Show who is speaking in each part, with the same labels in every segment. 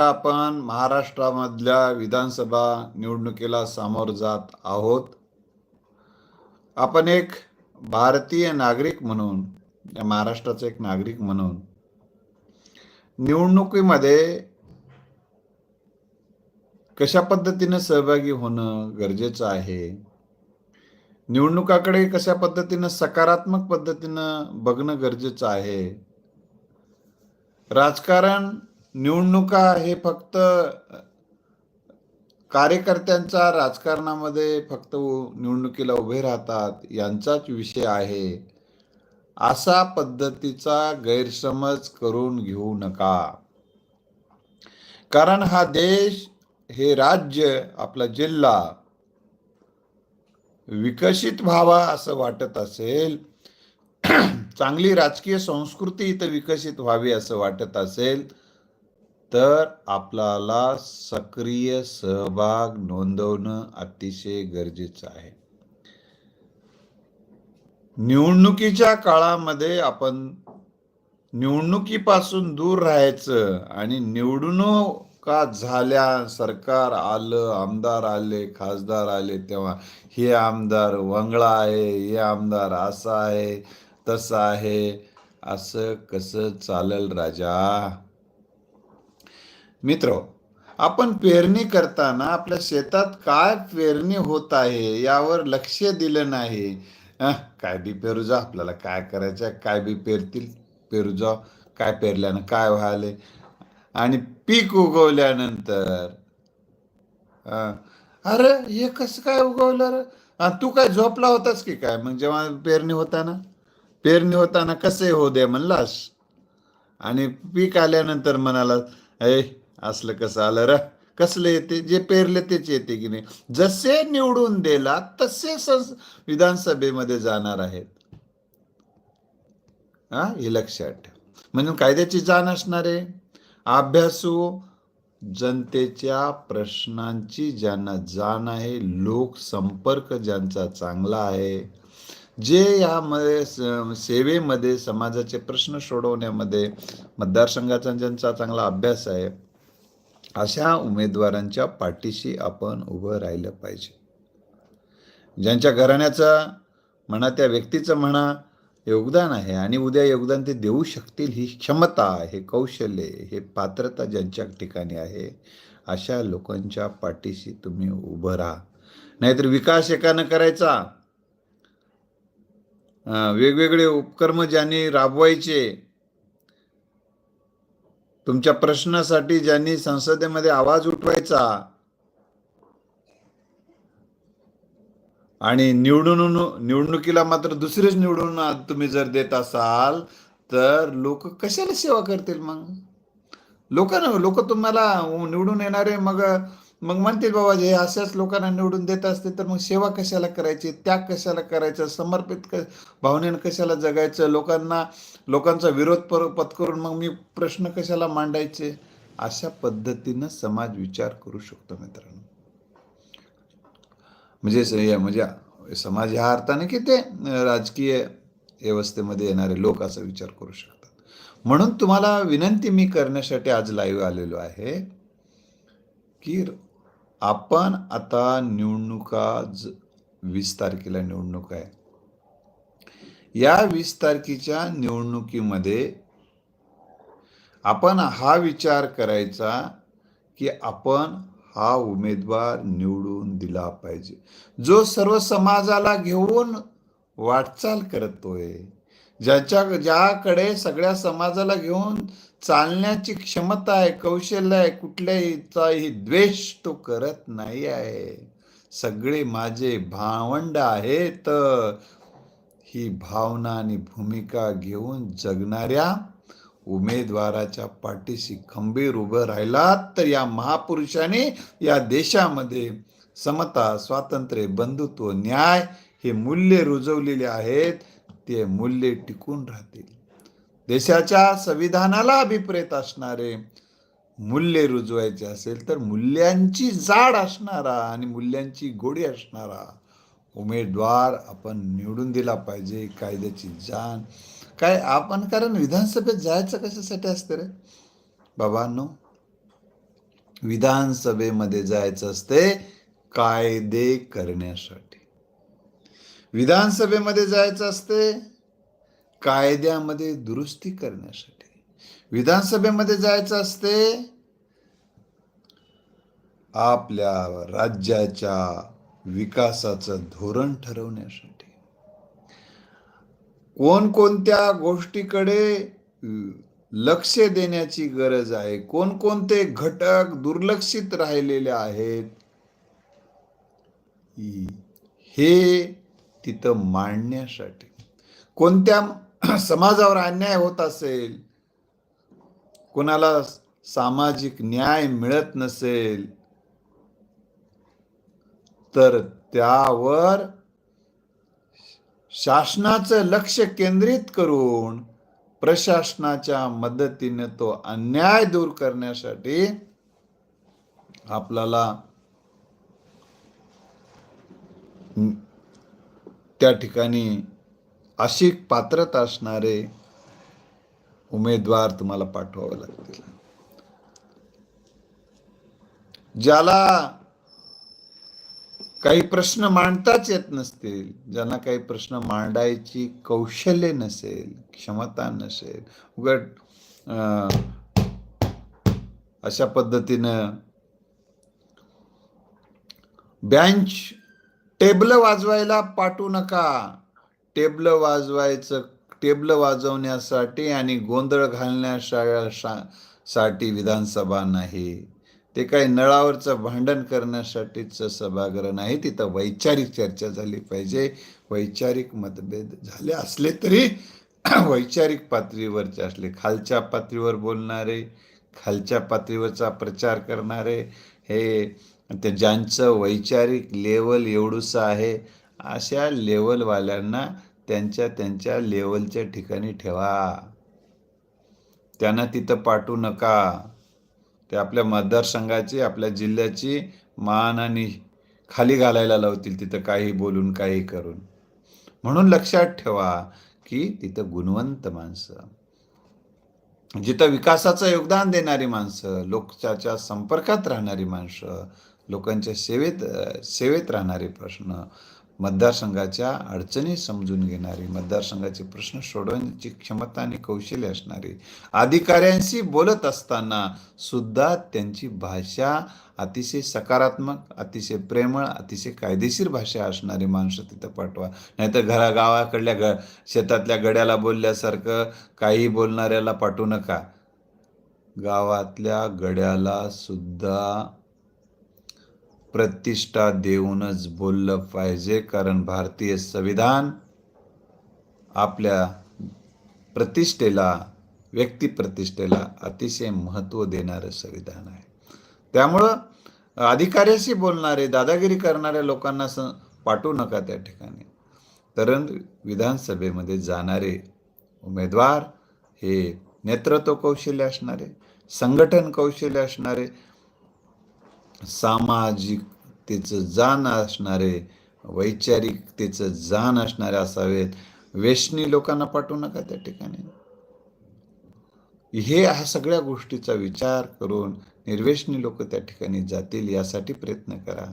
Speaker 1: आपण महाराष्ट्रामधल्या विधानसभा निवडणुकीला सामोर जात आहोत. आपण एक भारतीय नागरिक म्हणून या महाराष्ट्राचा एक नागरिक म्हणून निवडणुकीमध्ये कशा पद्धतीने सहभागी होणं गरजेचं आहे? निवडणुकाकडे कशा पद्धतीनं सकारात्मक पद्धतीनं बघणं गरजेचं आहे? राजकारण निवडणुका हे फक्त कार्यकर्त्यांचा राजकारणामध्ये फक्त निवडणुकीला उभे राहतात यांचाच विषय आहे. असा पद्धतीचा गैरसमज करून घेऊ नका. कारण हा देश हे राज्य आपला जिल्हा विकसित व्हावा असं वाटत असेल चांगली राजकीय संस्कृती इथं विकसित व्हावी असं वाटत असेल तर आपल्याला सक्रिय सहभाग नोंदवणं अतिशय गरजेचं आहे. निवडणुकीच्या काळामध्ये आपण निवडणुकीपासून दूर राहायचं आणि निवडणुका झाल्या सरकार आलं आमदार आले खासदार आले तेव्हा हे आमदार वंगळा आहे हे आमदार असा आहे तसं आहे असं कसं चालल राजा? मित्र आपण पेरणी करताना आपल्या शेतात काय पेरणी होत आहे यावर लक्ष दिलं नाही. काय बी पेरू जा आपल्याला काय करायचं आहे, काय बी पेरतील पेरू जा काय पेरल्यानं काय व्हायले आणि पीक उगवल्यानंतर अरे हे कसं काय उगवलं अरे तू काय झोपला होतास की काय? मग जेव्हा पेरणी होताना? पेरणी होताना कसे हो दे म्हणलास? आणि पीक आल्यानंतर म्हणाला ए असलं कसं आलं र? कसलं येते? जे पेरले तेच येते की नाही? जसे निवडून दिला तसे विधानसभेमध्ये जाणार आहेत. हा? हे लक्षात ठेव. म्हणून कायद्याची जाण असणार आहे. अभ्यासू जनतेच्या प्रश्नांची ज्यांना जाण आहे लोकसंपर्क ज्यांचा चांगला आहे जे यामध्ये सेवेमध्ये समाजाचे प्रश्न सोडवण्यामध्ये मतदारसंघाचा ज्यांचा चांगला अभ्यास आहे अशा उमेदवारांच्या पाठीशी आपण उभं राहिलं पाहिजे. ज्यांच्या घराण्याचं म्हणा त्या व्यक्तीचं म्हणा योगदान आहे आणि उद्या योगदान ते देऊ शकतील ही क्षमता हे कौशल्य हे पात्रता ज्यांच्या ठिकाणी आहे अशा लोकांच्या पाठीशी तुम्ही उभं राहा. नाहीतर विकास एकानं करायचा. वेगवेगळे उपक्रम ज्यांनी राबवायचे तुमच्या प्रश्नासाठी ज्यांनी संसदेमध्ये आवाज उठवायचा आणि निवडून निवडणुकीला मात्र दुसरीच निवडून तुम्ही जर देत असाल तर लोक कशाला सेवा करतील मग? लोक ना लोक तुम्हाला निवडून येणारे मग मग म्हणतील बाबा हे अशाच लोकांना निवडून देत असते तर मग सेवा कशाला करायची? त्याग कशाला करायचं? समर्पित क भावनेनं कशाला जगायचं? लोकांना लोकांचा विरोध पर पत्करून मग मी प्रश्न कशाला मांडायचे? अशा पद्धतीनं समाज विचार करू शकतो मित्रांनो. म्हणजे म्हणजे समाज ह्या अर्थाने की ते राजकीय व्यवस्थेमध्ये येणारे लोक असा विचार करू शकतात. म्हणून तुम्हाला विनंती मी करण्यासाठी आज लाईव्ह आलेलो आहे की आपण आता निवडणुका ज वीस तारखेला निवडणूक आहे. या वीस तारखेच्या निवडणुकीमध्ये आपण हा विचार करायचा की आपण हा उमेदवार निवडून दिला पाहिजे. जो सर्व समाजाला घेऊन वाटचाल करतोय ज्याच्या ज्याकडे सगळ्या समाजाला घेऊन चालण्याची क्षमता आहे कौशल्य आहे कुठल्याहीचाही द्वेष तो करत नाही आहे. सगळे माझे भावंड आहेत. ही भावना आणि भूमिका घेऊन जगणाऱ्या उमेदवाराच्या पाठीशी खंबीर उभं राहिलात तर या महापुरुषाने या देशामध्ये समता स्वातंत्र्य बंधुत्व न्याय हे मूल्य रुजवलेले आहेत. ते मूल्य टिकून राहतील. देशाच्या संविधानाला अभिप्रेत असणारे मूल्य रुजवायचे असेल तर मूल्यांची जाड असणारा आणि मूल्यांची गोडी असणारा उमेदवार आपण निवडून दिला पाहिजे कायद्याची जाण. काय आपण कारण विधानसभेत जायचं कशासाठी असतं रे? बाबांनो विधानसभेमध्ये जायचं असते कायदे करण्यासाठी. विधानसभेमध्ये जायचं असते कायद्यामध्ये दुरुस्ती करण्यासाठी. विधानसभेमध्ये जायचं असते आपल्या राज्याच्या विकासाचं धोरण ठरवण्यासाठी. कोणकोणत्या गोष्टीकडे लक्ष देण्याची गरज आहे कोणकोणते घटक दुर्लक्षित राहिलेले आहेत हे तिथं मांडण्यासाठी. कोणत्या समाजावर अन्याय होत असेल कोणाला सामाजिक न्याय मिळत नसेल तर त्यावर शासनाचं लक्ष केंद्रित करून प्रशासनाच्या मदतीने तो अन्याय दूर करण्यासाठी आपल्याला त्या ठिकाणी अशी पात्रता असणारे उमेदवार तुम्हाला पाठवावे लागतील. ज्याला काही प्रश्न मांडताच येत नसतील ज्यांना काही प्रश्न मांडायची कौशल्य नसेल क्षमता नसेल उगट अशा पद्धतीनं बँच टेबल वाजवायला पाठवू नका. टेबल वाजवायचं टेबल वाजवण्यासाठी आणि गोंधळ घालण्यासाठी विधानसभा नाही. ते काही नळावरचं भांडण करण्यासाठीचं सभागृह नाही. तिथं वैचारिक चर्चा झाली पाहिजे. वैचारिक मतभेद झाले असले तरी वैचारिक पातळीवरचे असले खालच्या पातळीवर बोलणारे खालच्या पातळीवरचा प्रचार करणारे हे ते ज्यांचं वैचारिक लेवल एवढूसं आहे अशा लेवलवाल्यांना त्यांच्या त्यांच्या लेवलच्या ठिकाणी ठेवा. त्यांना तिथं पाठवू नका. ते आपल्या मतदारसंघाची आपल्या जिल्ह्याची मान आणि खाली घालायला लावतील तिथं काही बोलून काही करून. म्हणून लक्षात ठेवा की तिथं गुणवंत माणसं. जिथं विकासाचं योगदान देणारी माणसं लोकच्या संपर्कात राहणारी माणसं लोकांच्या सेवेत सेवेत राहणारे प्रश्न मतदारसंघाच्या अडचणी समजून घेणारी मतदारसंघाचे प्रश्न सोडवण्याची क्षमता आणि कौशल्य असणारी अधिकाऱ्यांशी बोलत असताना सुद्धा त्यांची भाषा अतिशय सकारात्मक अतिशय प्रेमळ अतिशय कायदेशीर भाषा असणारी माणसं तिथं पाठवा. नाहीतर घरा गावाकडल्या ग शेतातल्या गड्याला बोलल्यासारखं काही बोलणाऱ्याला पाठवू नका. गावातल्या गड्याला सुद्धा प्रतिष्ठा देऊनच बोललं पाहिजे कारण भारतीय संविधान आपल्या प्रतिष्ठेला व्यक्तिप्रतिष्ठेला अतिशय महत्त्व देणारं संविधान आहे. त्यामुळं अधिकाऱ्याशी बोलणारे दादागिरी करणाऱ्या लोकांना स पाठवू नका त्या ठिकाणी. तरण विधानसभेमध्ये जाणारे उमेदवार हे नेतृत्व कौशल्य असणारे संघटन कौशल्य असणारे सामाजिकतेचं जाण असणारे वैचारिकतेचं जाण असणारे असावेत. वेशनी लोकांना पाठवू नका त्या ठिकाणी. हे ह्या सगळ्या गोष्टीचा विचार करून निर्वेशनी लोक त्या ठिकाणी जातील यासाठी प्रयत्न करा.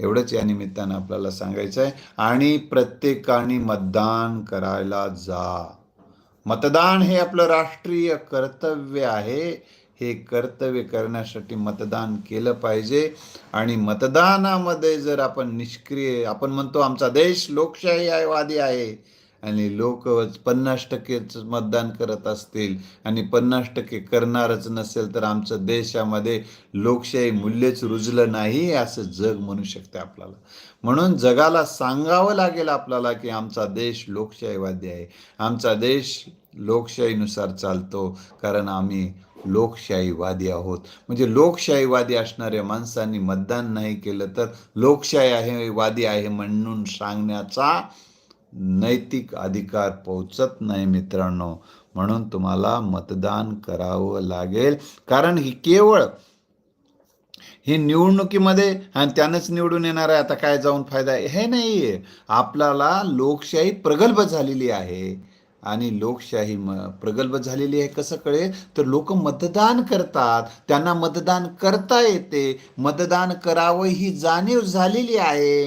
Speaker 1: एवढंच या निमित्तानं आपल्याला सांगायचं आहे. आणि प्रत्येकाने मतदान करायला जा. मतदान हे आपलं राष्ट्रीय कर्तव्य आहे. हे कर्तव्य करण्यासाठी मतदान केलं पाहिजे. आणि मतदानामध्ये जर आपण निष्क्रिय आपण म्हणतो आमचा देश लोकशाहीवादी आहे आणि लोक पन्नास टक्केच मतदान करत असतील आणि पन्नास टक्के करणारच नसेल तर आमचं देशामध्ये लोकशाही मूल्यच रुजलं नाही असं जग म्हणू शकते आपल्याला. म्हणून जगाला सांगावं लागेल आपल्याला की आमचा देश लोकशाहीवादी आहे. आमचा देश लोकशाहीनुसार चालतो कारण आम्ही लोकशाहीवादी आहोत. म्हणजे लोकशाहीवादी असणाऱ्या माणसांनी मतदान नाही केलं तर लोकशाही आहे वादी आहे म्हणून सांगण्याचा नैतिक अधिकार पोचत नाही मित्रांनो. म्हणून तुम्हाला मतदान करावं लागेल. कारण ही केवळ ही निवडणुकीमध्ये आणि त्यानंच निवडून येणार आहे आता काय जाऊन फायदा आहे? हे नाही आहे आपल्याला लोकशाही प्रगल्भ झालेली आहे. आणि लोकशाही म प्रगल्भ झालेली आहे. कसं कळेल? तर लोक मतदान करतात. त्यांना मतदान करता येते. मतदान करावं ही जाणीव झालेली आहे.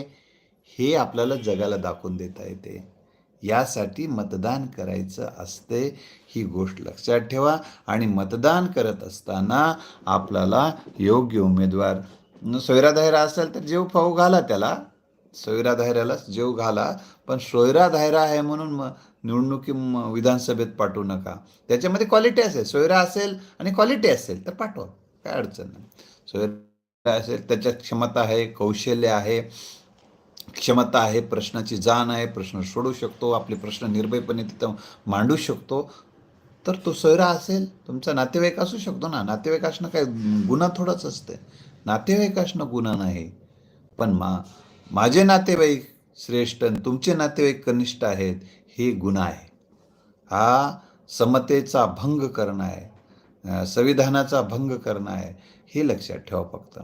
Speaker 1: हे आपल्याला जगाला दाखवून देता येते. यासाठी मतदान करायचं असते ही गोष्ट लक्षात ठेवा. आणि मतदान करत असताना आपल्याला योग्य उमेदवार सोयराधायरा असेल तर जेव फाऊ घाला त्याला. सोयराधायराला जेव घाला पण सोयरा धायरा आहे म्हणून मग निवडणुकी विधानसभेत पाठवू नका. त्याच्यामध्ये क्वालिटी असेल. सोयरा असेल आणि क्वालिटी असेल तर पाठवा. काय अडचण नाही. सोयरा असेल त्याच्यात क्षमता आहे कौशल्य आहे क्षमता आहे प्रश्नाची जाण आहे प्रश्न सोडू शकतो आपले प्रश्न निर्भयपणे तिथं मांडू शकतो. तर तो सोयरा असेल तुमचा नातेवाईक असू शकतो ना. नातेवाईक असणं काय गुन्हा थोडंच असते. नातेवाईक असणं गुन्हा नाही. पण मा माझे नातेवाईक श्रेष्ठ आणि तुमचे नातेवाईक कनिष्ठ आहेत हे गुन्हा आहे. हा समतेचा भंग करणं आहे. संविधानाचा भंग करणं आहे हे लक्षात ठेवा फक्त.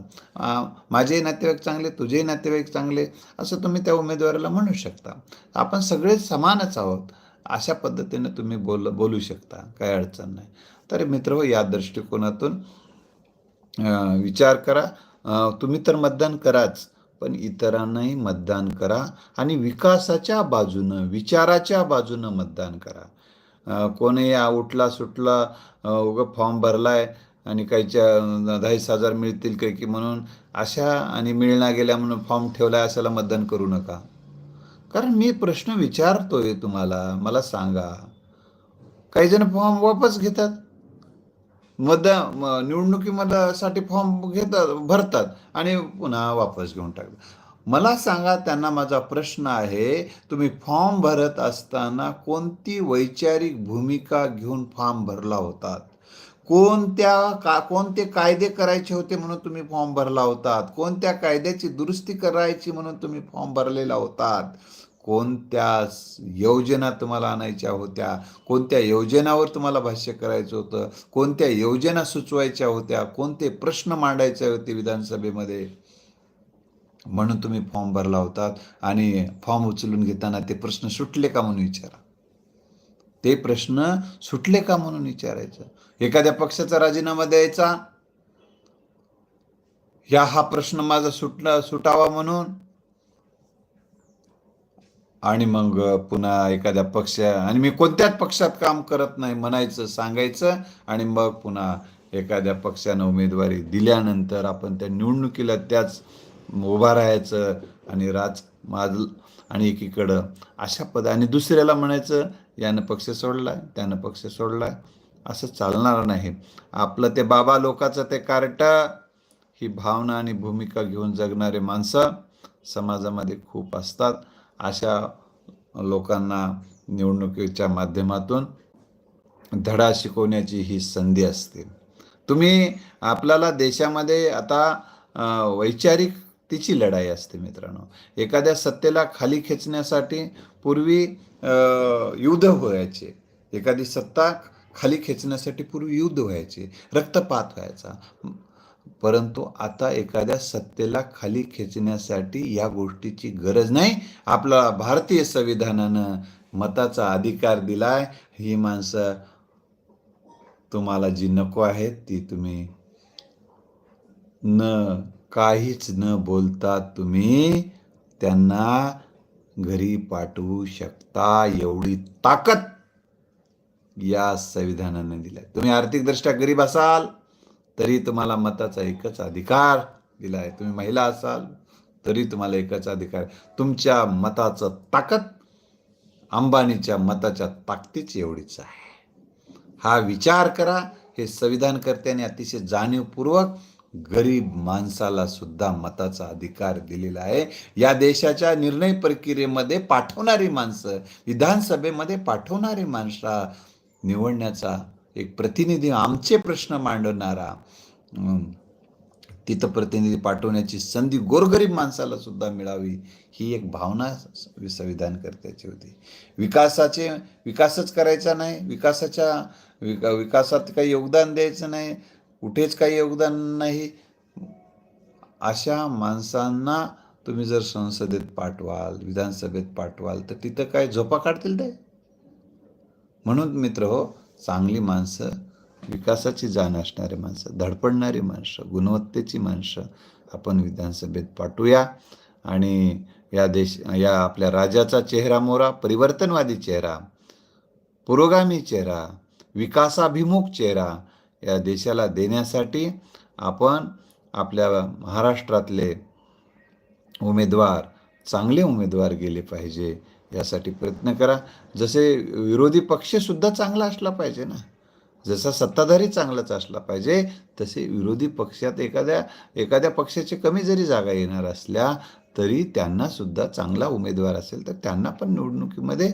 Speaker 1: माझे नातेवाईक चांगले तुझे नातेवाईक चांगले असं तुम्ही त्या उमेदवाराला म्हणू शकता. आपण सगळे समानच आहोत अशा पद्धतीने तुम्ही बोल बोलू शकता काय अडचण नाही. तर मित्र हो या दृष्टिकोनातून विचार करा. तुम्ही तर मतदान कराच पण इतरांनाही मतदान करा आणि विकासाच्या बाजूनं विचाराच्या बाजूनं मतदान करा. कोणी उठला सुटला उग उगं फॉर्म भरलाय आणि काहीच्या अं, हजार मिळतील काही की म्हणून अशा आणि मिळना गेल्या म्हणून फॉर्म ठेवलाय अशाला मतदान करू नका. कारण मी प्रश्न विचारतोय तुम्हाला मला सांगा. काही जण फॉर्म वापस घेतात. मतदान निवडणुकीमध्ये साठी फॉर्म घेतात भरतात आणि पुन्हा वापस घेऊन टाकतात. मला सांगा त्यांना माझा प्रश्न आहे तुम्ही फॉर्म भरत असताना कोणती वैचारिक भूमिका घेऊन फॉर्म भरला होतात? कोणत्या का कोणते कायदे करायचे होते म्हणून तुम्ही फॉर्म भरला होतात? कोणत्या कायद्याची दुरुस्ती करायची म्हणून तुम्ही फॉर्म भरलेला होतात? कोणत्या योजना तुम्हाला आणायच्या होत्या? कोणत्या योजनावर तुम्हाला भाष्य करायचं होतं? कोणत्या योजना सुचवायच्या होत्या? कोणते प्रश्न मांडायचे होते विधानसभेमध्ये? म्हणून तुम्ही फॉर्म भरला होता आणि फॉर्म उचलून घेताना ते प्रश्न सुटले का म्हणून विचारा. ते प्रश्न सुटले का म्हणून विचारायचं? एखाद्या पक्षाचा राजीनामा द्यायचा? या हा प्रश्न माझा सुटला सुटावा म्हणून? आणि मग पुन्हा एखाद्या पक्ष आणि मी कोणत्याच पक्षात काम करत नाही म्हणायचं सांगायचं आणि मग पुन्हा एखाद्या पक्षानं उमेदवारी दिल्यानंतर आपण त्या निवडणुकीला त्याच उभा राहायचं आणि राज माज आणि एकीकडं अशा पद आणि दुसऱ्याला म्हणायचं यानं पक्ष सोडलाय त्यानं पक्ष सोडलाय असं चालणार नाही. आपलं ते बाबा लोकाचं ते कार्ट ही भावना आणि भूमिका घेऊन जगणारे माणसं समाजामध्ये खूप असतात. अशा लोकांना निवडणुकीच्या माध्यमातून धडा शिकवण्याची ही संधी असते. तुम्ही आपल्याला देशामध्ये आता वैचारिक वैचारिकतेची लढाई असते मित्रांनो. एखाद्या सत्तेला खाली खेचण्यासाठी पूर्वी युद्ध व्हायचे. एखादी सत्ता खाली खेचण्यासाठी पूर्वी युद्ध व्हायचे. रक्तपात व्हायचा. परंतु आता एखाद्या सत्तेला खाली खेचण्यासाठी या गोष्टीची गरज नाही. आपला भारतीय संविधानानं मताचा अधिकार दिलाय. ही माणसं तुम्हाला जी नको आहेत ती तुम्ही न काहीच न बोलता तुम्ही त्यांना घरी पाठवू शकता एवढी ताकद या संविधानाने दिलाय तुम्ही आर्थिकदृष्ट्या गरीब असाल तरी तुम्हाला मताचा एकच अधिकार दिला आहे तुम्ही महिला असाल तरी तुम्हाला एकच अधिकार. तुमच्या मताचं ताकद अंबानीच्या मताच्या ताकदीच एवढीच आहे. हा विचार करा हे संविधानकर्त्यांनी अतिशय जाणीवपूर्वक गरीब माणसाला सुद्धा मताचा अधिकार दिलेला आहे. या देशाच्या निर्णय प्रक्रियेमध्ये पाठवणारी माणसं विधानसभेमध्ये पाठवणारी माणसं निवडण्याचा एक प्रतिनिधी आमचे प्रश्न मांडणारा तिथं प्रतिनिधी पाठवण्याची संधी गोरगरीब माणसाला सुद्धा मिळावी ही एक भावना संविधान करत्याची होती. विकासाचे विकासच करायचा नाही विकासाच्या विका विकासात काही योगदान द्यायचं नाही कुठेच काही योगदान नाही. अशा माणसांना तुम्ही जर संसदेत पाठवाल विधानसभेत पाठवाल तर तिथं काय झोपा काढतील ते? म्हणून मित्र हो चांगली माणसं विकासाची जाण असणारी माणसं धडपडणारी माणसं गुणवत्तेची माणसं आपण विधानसभेत पाठवूया. आणि या देश या आपल्या राज्याचा चेहरा मोरा परिवर्तनवादी चेहरा पुरोगामी चेहरा विकासाभिमुख चेहरा या देशाला देण्यासाठी आपण आपल्या महाराष्ट्रातले उमेदवार चांगले उमेदवार गेले पाहिजे. यासाठी प्रयत्न करा. जसे विरोधी पक्षसुद्धा चांगला असला पाहिजे ना. जसा सत्ताधारी चांगलाच असला पाहिजे तसे विरोधी पक्षात एखाद्या एखाद्या पक्षाची कमी जरी जागा येणार असल्या तरी त्यांना सुद्धा चांगला उमेदवार असेल तर त्यांना पण निवडणुकीमध्ये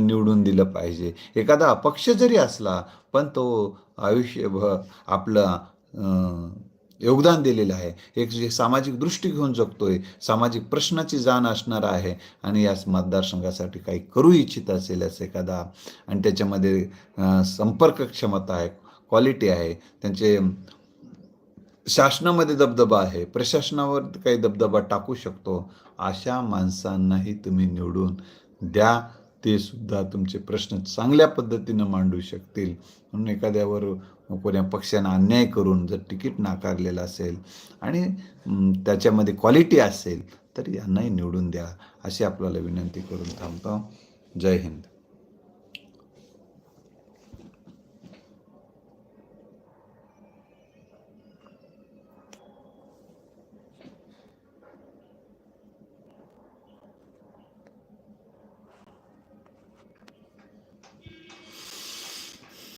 Speaker 1: निवडून दिलं पाहिजे. एखादा अपक्ष जरी असला पण तो आयुष्यभर आपलं योगदान दिलेलं आहे. एक जे सामाजिक दृष्टी घेऊन जगतोय सामाजिक प्रश्नाची जाण असणार आहे आणि याच मतदारसंघासाठी काही करू इच्छित असेल असं एखादा आणि त्याच्यामध्ये संपर्क क्षमता आहे क्वालिटी आहे त्यांचे शासनामध्ये दबदबा आहे प्रशासनावर काही दबदबा टाकू शकतो अशा माणसांनाही तुम्ही निवडून द्या. ते सुद्धा तुमचे प्रश्न चांगल्या पद्धतीनं मांडू शकतील. म्हणून एखाद्यावर कोण्या पक्षानं अन्याय करून जर तिकीट नाकारलेलं असेल आणि त्याच्यामध्ये क्वालिटी असेल तर यांनाही निवडून द्या अशी आपल्याला विनंती करून थांबतो. जय हिंद.